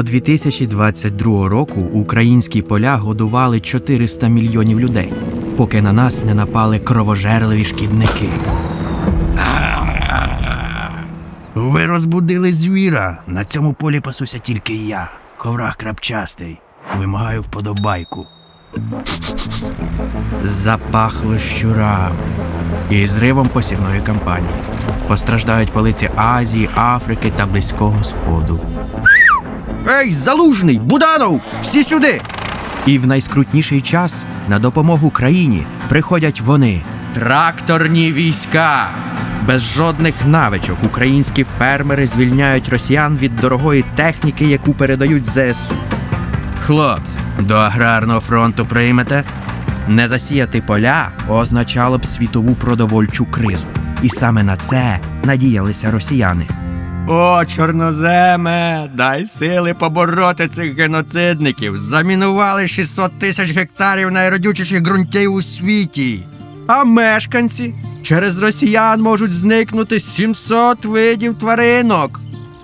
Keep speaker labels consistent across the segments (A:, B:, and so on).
A: 2022 року українські поля годували 400 мільйонів людей, поки на нас не напали кровожерливі шкідники.
B: Ви розбудили звіра. На цьому полі пасуся тільки я. Ховрах крапчастий. Вимагаю вподобайку.
A: Запахло щурами і зривом посівної кампанії. Постраждають полиці Азії, Африки та Близького Сходу. Ей, залужний! Буданов! Всі сюди! І в найскрутніший час на допомогу країні приходять вони тракторні війська. Без жодних навичок українські фермери звільняють росіян від дорогої техніки, яку передають ЗСУ. Хлопці, до аграрного фронту приймете? Не засіяти поля означало б світову продовольчу кризу. І саме на це надіялися росіяни. О, чорноземе, дай сили побороти цих геноцидників. Замінували 600 тисяч гектарів найродючіших ґрунтів у світі. А мешканці через росіян можуть зникнути 700 видів тваринок.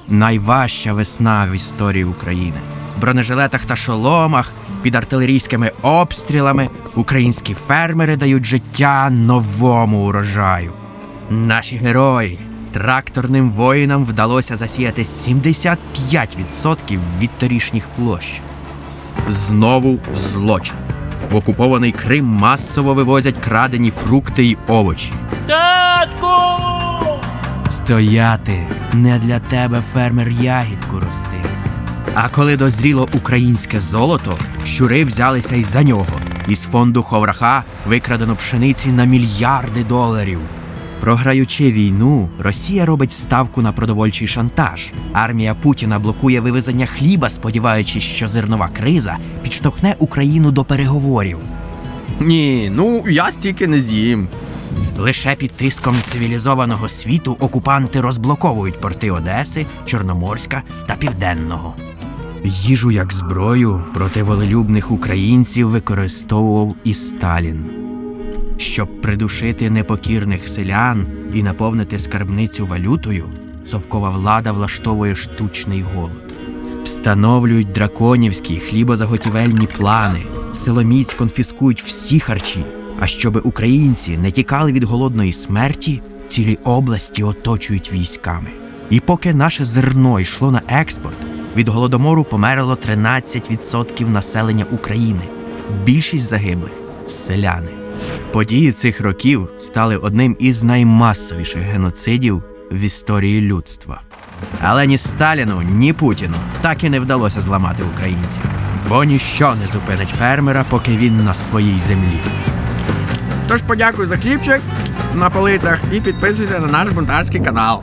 A: Найважча весна в історії України. В бронежилетах та шоломах, під артилерійськими обстрілами українські фермери дають життя новому урожаю. Наші герої тракторним воїнам вдалося засіяти 75% від торішніх площ. Знову злочин. В окупований Крим масово вивозять крадені фрукти й овочі.
C: Татку!
A: Стояти не для тебе фермер ягідку рости. А коли дозріло українське золото, щури взялися й за нього. Із фонду Ховраха викрадено пшениці на мільярди доларів. Програючи війну, Росія робить ставку на продовольчий шантаж. Армія Путіна блокує вивезення хліба, сподіваючись, що зернова криза підштовхне Україну до переговорів. Ні, ну я стільки не з'їм. Лише під тиском цивілізованого світу окупанти розблоковують порти Одеси, Чорноморська та Південного. Їжу як зброю проти волелюбних українців використовував і Сталін. Щоб придушити непокірних селян і наповнити скарбницю валютою, совкова влада влаштовує штучний голод. Встановлюють драконівські хлібозаготівельні плани, силоміць конфіскують всі харчі. А щоби українці не тікали від голодної смерті, цілі області оточують військами. І поки наше зерно йшло на експорт, від голодомору померло 13% населення України. Більшість загиблих селяни. Події цих років стали одним із наймасовіших геноцидів в історії людства. Але ні Сталіну, ні Путіну так і не вдалося зламати українців, бо ніщо не зупинить фермера, поки він на своїй землі. Тож подякуй за хлібчик на полицях і підписуйся на наш бунтарський канал.